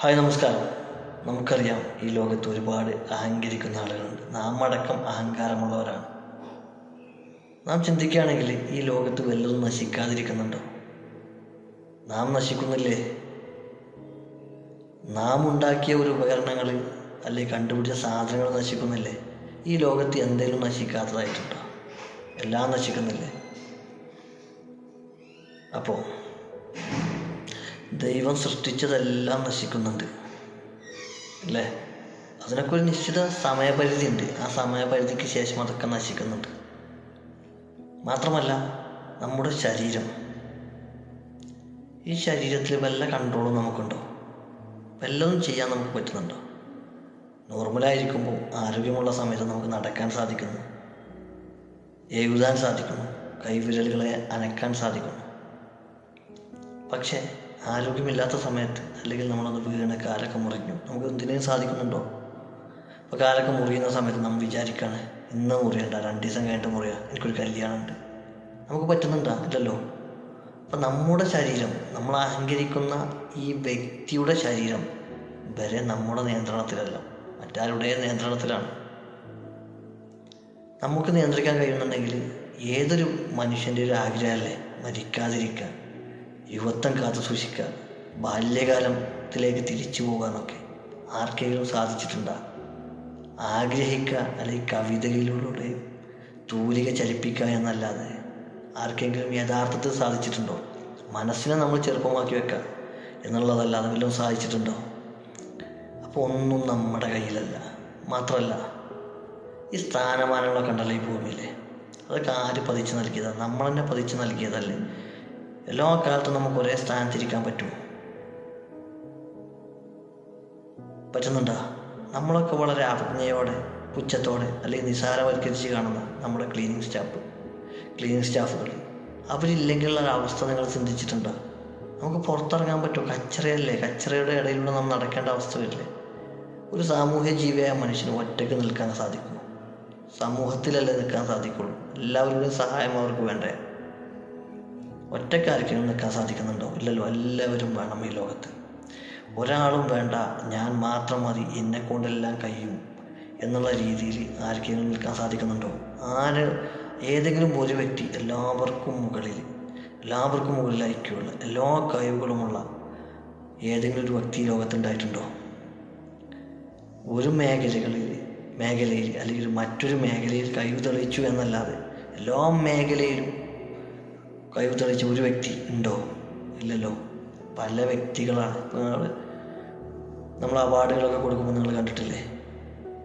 Hi നമസ്കാരം. നമുക്കറിയാം ഈ ലോകത്ത് ഒരുപാട് അഹങ്കരിക്കുന്ന ആളുകളുണ്ട്. നാം അടക്കം അഹങ്കാരമുള്ളവരാണ്. നാം ചിന്തിക്കുകയാണെങ്കിൽ ഈ ലോകത്ത് വല്ലതും നശിക്കാതിരിക്കുന്നുണ്ടോ? നാം നശിക്കുന്നില്ലേ? നാം ഉണ്ടാക്കിയ ഒരു ഉപകരണങ്ങൾ അല്ലെങ്കിൽ കണ്ടുപിടിച്ച സാധനങ്ങൾ നശിക്കുന്നില്ലേ? ഈ ലോകത്ത് എന്തെങ്കിലും നശിക്കാത്തതായിട്ടുണ്ടോ? എല്ലാം നശിക്കുന്നില്ലേ? അപ്പോൾ ദൈവം സൃഷ്ടിച്ചതെല്ലാം നശിക്കുന്നുണ്ട്. അല്ലേ? അതിനൊക്കെ ഒരു നിശ്ചിത സമയപരിധി ഉണ്ട്. ആ സമയപരിധിക്ക് ശേഷം അതൊക്കെ നശിക്കുന്നുണ്ട്. മാത്രമല്ല നമ്മുടെ ശരീരം. ഈ ശരീരത്തിൽ വല്ല കൺട്രോളും നമുക്കുണ്ടോ? വല്ലതും ചെയ്യാൻ നമുക്ക് പറ്റുന്നുണ്ടോ? നോർമലായിരിക്കുമ്പോൾ ആരോഗ്യമുള്ള സമയത്ത് നമുക്ക് നടക്കാൻ സാധിക്കുന്നു. എഴുതാൻ സാധിക്കുന്നു. കൈവിരലുകളെ അനക്കാൻ സാധിക്കുന്നു. പക്ഷേ ആരോഗ്യമില്ലാത്ത സമയത്ത് അല്ലെങ്കിൽ നമ്മളൊന്ന് വീണ് കാലൊക്കെ മുറിഞ്ഞു. നമുക്ക് എന്തിനേലും സാധിക്കുന്നുണ്ടോ? അപ്പോൾ കാലൊക്കെ മുറിയുന്ന സമയത്ത് നമ്മൾ വിചാരിക്കുകയാണ് ഇന്ന് മുറിയണ്ട രണ്ട് ദിവസം കഴിഞ്ഞിട്ട് മുറിയാ എനിക്കൊരു കല്യാണമുണ്ട് നമുക്ക് പറ്റുന്നുണ്ടോ? ഇല്ലല്ലോ. അപ്പം നമ്മുടെ ശരീരം നമ്മൾ അഹങ്കരിക്കുന്ന ഈ വ്യക്തിയുടെ ശരീരം വരെ നമ്മുടെ നിയന്ത്രണത്തിലല്ല. മറ്റാരുടെ നിയന്ത്രണത്തിലാണ്. നമുക്ക് നിയന്ത്രിക്കാൻ കഴിയുന്നുണ്ടെങ്കിൽ ഏതൊരു മനുഷ്യന്റെ ഒരു ആഗ്രഹമല്ലേ? മരിക്കാതിരിക്കുക യുവത്വം കാത്തു സൂക്ഷിക്കുക. ബാല്യകാലത്തിലേക്ക് തിരിച്ചു പോകാനൊക്കെ ആർക്കെങ്കിലും സാധിച്ചിട്ടുണ്ടോ? ആഗ്രഹിക്കുക അല്ലെങ്കിൽ കവിതകളിലൂടെ തൂലിക ചലിപ്പിക്കുക എന്നല്ലാതെ ആർക്കെങ്കിലും യഥാർത്ഥത്തിൽ സാധിച്ചിട്ടുണ്ടോ? മനസ്സിനെ നമ്മൾ ചെറുപ്പമാക്കി വെക്കുക എന്നുള്ളതല്ലാതെ വല്ലതും സാധിച്ചിട്ടുണ്ടോ? അപ്പോൾ ഒന്നും നമ്മുടെ കയ്യിലല്ല. മാത്രമല്ല ഈ സ്ഥാനമാനങ്ങളൊക്കെ ഉണ്ടല്ലോ ഈ ഭൂമിയിൽ അതൊക്കെ ആര് പതിച്ചു നൽകിയതാണ് നമ്മൾ തന്നെ പതിച്ചു നൽകിയതല്ലേ? എല്ലാ കാലത്തും നമുക്ക് ഒരേ സ്ഥാനത്തിരിക്കാൻ പറ്റുമോ? പറ്റുന്നുണ്ടോ? നമ്മളൊക്കെ വളരെ അവജ്ഞയോടെ പുച്ഛത്തോടെ അല്ലെങ്കിൽ നിസാരവൽക്കരിച്ച് കാണുന്ന നമ്മുടെ ക്ലീനിങ് സ്റ്റാഫ് ക്ലീനിങ് സ്റ്റാഫുകൾ അവരില്ലെങ്കിലുള്ള അവസ്ഥ നിങ്ങൾ ചിന്തിച്ചിട്ടുണ്ടോ? നമുക്ക് പുറത്തിറങ്ങാൻ പറ്റുമോ? കച്ചറയല്ലേ? കച്ചറയുടെ ഇടയിലൂടെ നാം നടക്കേണ്ട അവസ്ഥ വരില്ലേ ഒരു സാമൂഹ്യ ജീവിയായ മനുഷ്യന് ഒറ്റയ്ക്ക് നിൽക്കാൻ സാധിക്കുമോ? സമൂഹത്തിലല്ലേ നിൽക്കാൻ സാധിക്കുള്ളൂ? എല്ലാവരുടെയും സഹായം അവർക്ക് വേണ്ടേ? ഒറ്റക്കാർക്കും നിൽക്കാൻ സാധിക്കുന്നുണ്ടോ? ഇല്ലല്ലോ. എല്ലാവരും വേണം ഈ ലോകത്ത്. ഒരാളും വേണ്ട. ഞാൻ മാത്രം മതി. എന്നെ കൊണ്ടെല്ലാം കഴിയും എന്നുള്ള രീതിയിൽ ആർക്കെങ്കിലും നിൽക്കാൻ സാധിക്കുന്നുണ്ടോ? ആര് ഏതെങ്കിലും ഒരു വ്യക്തി എല്ലാവർക്കും മുകളിൽ എല്ലാവർക്കും മുകളിൽ ഐക്യമുള്ള എല്ലാ കഴിവുകളുമുള്ള ഏതെങ്കിലും ഒരു വ്യക്തി ലോകത്തുണ്ടായിട്ടുണ്ടോ? ഒരു മേഖലകളിൽ മേഖലയിൽ അല്ലെങ്കിൽ മറ്റൊരു മേഖലയിൽ കഴിവ് തെളിയിച്ചു എന്നല്ലാതെ എല്ലാ മേഖലയിലും കഴിവ് തെളിയിച്ച ഒരു വ്യക്തി ഉണ്ടോ? ഇല്ലല്ലോ. പല വ്യക്തികളാണ് ഇപ്പോൾ നിങ്ങൾ നമ്മൾ അവാർഡുകളൊക്കെ കൊടുക്കുമ്പോൾ നിങ്ങൾ കണ്ടിട്ടില്ലേ?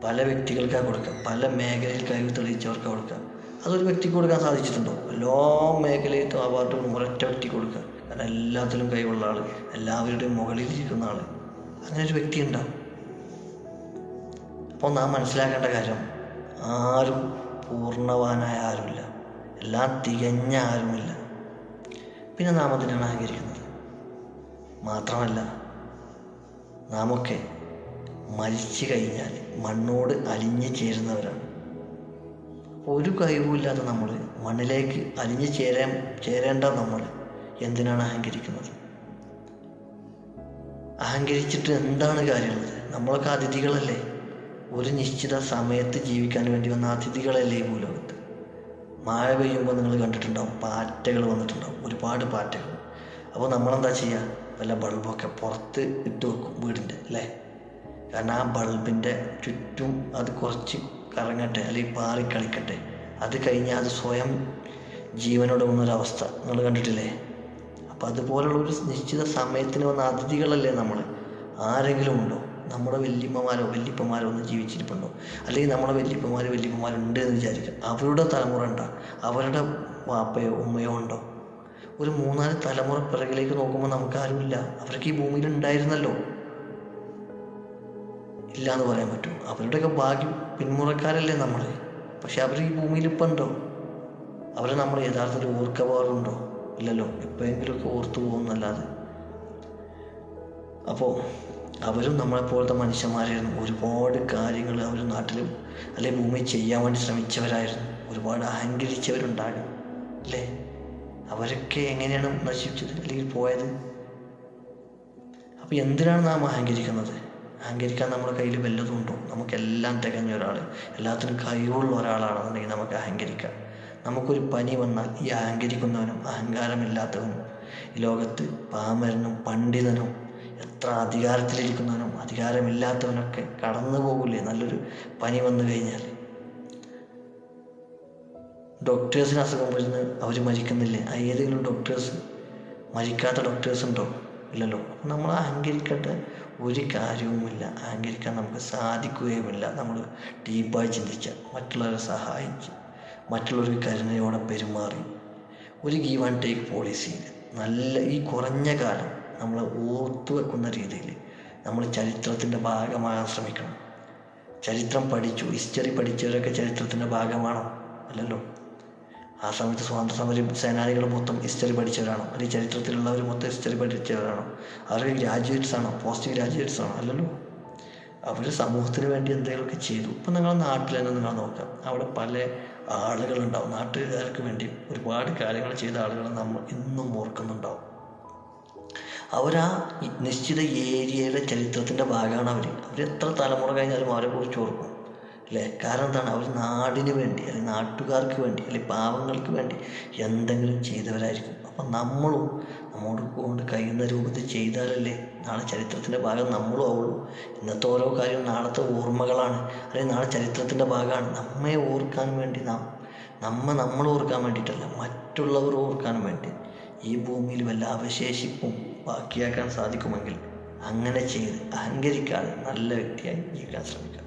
പല വ്യക്തികൾക്കാണ് കൊടുക്കുക പല മേഖലയിൽ കഴിവ് തെളിയിച്ചവർക്ക് കൊടുക്കുക അതൊരു വ്യക്തിക്ക് കൊടുക്കാൻ സാധിച്ചിട്ടുണ്ടോ? എല്ലാ മേഖലയിലും അവാർഡുകളും ഒരൊറ്റ വ്യക്തിക്ക് കൊടുക്കുക കാരണം എല്ലാത്തിലും കഴിവുള്ള ആൾ എല്ലാവരുടെയും മുകളിൽ ഇരിക്കുന്ന ആൾ അങ്ങനെ ഒരു വ്യക്തി ഉണ്ടാവും അപ്പോൾ നാം മനസ്സിലാക്കേണ്ട കാര്യം ആരും പൂർണവാനായ ആരുമില്ല. എല്ലാം തികഞ്ഞ ആരുമില്ല. പിന്നെ നാം അതിനാണ് അഹങ്കരിക്കുന്നത് മാത്രമല്ല നാമൊക്കെ മരിച്ചു കഴിഞ്ഞാൽ മണ്ണോട് അലിഞ്ഞു ചേരുന്നവരാണ്. ഒരു കഴിവുമില്ലാത്ത നമ്മൾ മണ്ണിലേക്ക് അലിഞ്ഞു ചേരാൻ ചേരേണ്ട നമ്മൾ എന്തിനാണ് അഹങ്കരിക്കുന്നത്? അഹങ്കരിച്ചിട്ട് എന്താണ് കാര്യമുള്ളത്? നമ്മളൊക്കെ അതിഥികളല്ലേ? ഒരു നിശ്ചിത സമയത്ത് ജീവിക്കാൻ വേണ്ടി വന്ന അതിഥികളല്ലേ ഈ ഭൂലോകത്ത്? മഴ പെയ്യുമ്പോൾ നിങ്ങൾ കണ്ടിട്ടുണ്ടാവും പാറ്റകൾ വന്നിട്ടുണ്ടാവും ഒരുപാട് പാറ്റകൾ. അപ്പോൾ നമ്മളെന്താ ചെയ്യുക വല്ല ബൾബൊക്കെ പുറത്ത് ഇട്ട് വെക്കും വീടിന്റെ അല്ലേ? കാരണം ആ ബൾബിന്റെ ചുറ്റും അത് കുറച്ച് കറങ്ങട്ടെ അല്ലെങ്കിൽ പാറി കളിക്കട്ടെ. അത് കഴിഞ്ഞാൽ അത് സ്വയം ജീവനോട് വന്നൊരവസ്ഥ നിങ്ങൾ കണ്ടിട്ടില്ലേ? അപ്പോൾ അതുപോലുള്ള ഒരു നിശ്ചിത സമയത്തിന് വന്ന അതിഥികളല്ലേ നമ്മൾ ആരെങ്കിലും ഉണ്ടോ? നമ്മുടെ വല്യമ്മമാരോ വല്യപ്പന്മാരോ ഒന്നും ജീവിച്ചിരിപ്പുണ്ടോ? അല്ലെങ്കിൽ നമ്മുടെ വല്യപ്പന്മാരോ ഉണ്ട് എന്ന് വിചാരിക്കുക അവരുടെ തലമുറ ഉണ്ടോ? അവരുടെ വാപ്പയോ ഉമ്മയോ ഉണ്ടോ? ഒരു മൂന്നാൽ തലമുറ പിറകിലേക്ക് നോക്കുമ്പോൾ നമുക്ക് ആരുമില്ല അവർക്ക് ഈ ഭൂമിയിൽ ഉണ്ടായിരുന്നല്ലോ. ഇല്ല എന്ന് പറയാൻ പറ്റും. അവരുടെയൊക്കെ ഭാഗ്യം പിന്മുറക്കാരല്ലേ നമ്മളെ. പക്ഷെ അവർ ഈ ഭൂമിയിൽ ഇപ്പം ഉണ്ടോ? അവരെ നമ്മൾ യഥാർത്ഥത്തിൽ ഓർക്കവാറുണ്ടോ ഇല്ലല്ലോ. എപ്പോഴെങ്കിലുമൊക്കെ ഓർത്തു പോകുന്നല്ലാതെ. അപ്പോൾ അവരും നമ്മളെപ്പോലത്തെ മനുഷ്യന്മാരായിരുന്നു. ഒരുപാട് കാര്യങ്ങൾ അവർ നാട്ടിലും അല്ലെങ്കിൽ ഭൂമിയിൽ ചെയ്യാൻ വേണ്ടി ശ്രമിച്ചവരായിരുന്നു. ഒരുപാട് അഹങ്കരിച്ചവരുണ്ടാകും അല്ലേ? അവരൊക്കെ എങ്ങനെയാണ് നശിപ്പിച്ചത് അല്ലെങ്കിൽ പോയത്? അപ്പോൾ എന്തിനാണ് നാം അഹങ്കരിക്കുന്നത്? അഹങ്കരിക്കാൻ നമ്മുടെ കയ്യിൽ വല്ലതും ഉണ്ടോ? നമുക്കെല്ലാം തികഞ്ഞ ഒരാൾ എല്ലാത്തിനും കഴിവുള്ള ഒരാളാണെന്നുണ്ടെങ്കിൽ നമുക്ക് അഹങ്കരിക്കാം. നമുക്കൊരു പനി വന്നാൽ ഈ അഹങ്കരിക്കുന്നവനും അഹങ്കാരമില്ലാത്തവനും ഈ ലോകത്ത് പാമരനും പണ്ഡിതനും എത്ര അധികാരത്തിലിരിക്കുന്നവനും അധികാരമില്ലാത്തവനൊക്കെ കടന്നു പോകില്ലേ നല്ലൊരു പനി വന്നു കഴിഞ്ഞാൽ ഡോക്ടേഴ്സിന് അസുഖം വരുന്ന അവർ മരിക്കുന്നില്ലേ? ആ ഏതെങ്കിലും ഡോക്ടേഴ്സ് മരിക്കാത്ത ഡോക്ടേഴ്സ് ഉണ്ടോ? ഇല്ലല്ലോ. നമ്മൾ അഹങ്കരിക്കേണ്ട ഒരു കാര്യവുമില്ല. അഹങ്കരിക്കാൻ നമുക്ക് സാധിക്കുകയുമില്ല. നമ്മൾ ഡീപ്പായി ചിന്തിച്ചാൽ മറ്റുള്ളവരെ സഹായിച്ച് മറ്റുള്ളവർക്ക് കരുണയോടെ പെരുമാറി ഒരു ഗീവ് ആൻഡ് ടേക്ക് പോളിസിയിൽ നല്ല ഈ കുറഞ്ഞ കാലം നമ്മൾ ഓർത്തു വെക്കുന്ന രീതിയിൽ നമ്മൾ ചരിത്രത്തിന്റെ ഭാഗമാകാൻ ശ്രമിക്കണം ചരിത്രം പഠിച്ചു ഹിസ്റ്ററി പഠിച്ചവരൊക്കെ ചരിത്രത്തിന്റെ ഭാഗമാണോ? അല്ലല്ലോ. ആ സമയത്ത് സ്വാതന്ത്ര്യ സമര സേനാനികൾ മൊത്തം ഹിസ്റ്ററി പഠിച്ചവരാണോ? അല്ലെങ്കിൽ ചരിത്രത്തിലുള്ളവർ മൊത്തം ഹിസ്റ്ററി പഠിച്ചവരാണോ? അവർ ഗ്രാജുവേറ്റ്സ് ആണോ? പോസ്റ്റ് ഗ്രാജുവേറ്റ്സ് ആണോ? അല്ലല്ലോ. അവർ സമൂഹത്തിന് വേണ്ടി എന്തെങ്കിലുമൊക്കെ ചെയ്തു. ഇപ്പം നിങ്ങളുടെ നാട്ടിൽ തന്നെ നിങ്ങൾ നോക്കാം. അവിടെ പല ആളുകളുണ്ടാവും. നാട്ടുകാർക്ക് വേണ്ടി ഒരുപാട് കാര്യങ്ങൾ ചെയ്ത ആളുകൾ നമ്മൾ ഇന്നും ഓർക്കുന്നുണ്ടാവും. അവരാ നിശ്ചിത ഏരിയയുടെ ചരിത്രത്തിന്റെ ഭാഗമാണ് അവർ അവർ എത്ര തലമുറ കഴിഞ്ഞാലും അവരെ കുറിച്ച് ഓർക്കും. അല്ലേ? കാരണം എന്താണ്? അവർ നാടിന് വേണ്ടി അല്ലെങ്കിൽ നാട്ടുകാർക്ക് വേണ്ടി അല്ലെങ്കിൽ പാവങ്ങൾക്ക് വേണ്ടി എന്തെങ്കിലും ചെയ്തവരായിരിക്കും. അപ്പം നമ്മളും നമ്മോട് കൊണ്ട് കഴിയുന്ന രൂപത്തിൽ ചെയ്താലല്ലേ നാളെ ചരിത്രത്തിന്റെ ഭാഗം നമ്മളും ആവുള്ളൂ. ഇന്നത്തെ ഓരോ കാര്യവും നാളത്തെ ഓർമ്മകളാണ് അല്ലെങ്കിൽ നാളെ ചരിത്രത്തിന്റെ ഭാഗമാണ്. നമ്മെ ഓർക്കാൻ വേണ്ടി നാം നമ്മ നമ്മൾ ഓർക്കാൻ വേണ്ടിയിട്ടല്ല മറ്റുള്ളവർ ഓർക്കാൻ വേണ്ടി ഈ ഭൂമിയിൽ വല്ല അവശേഷിപ്പും ബാക്കിയാക്കാൻ സാധിക്കുമെങ്കിൽ അങ്ങനെ ചെയ്ത് അഹങ്കരിക്കാതെ നല്ല വ്യക്തിയായി ജീവിക്കാൻ ശ്രമിക്കുക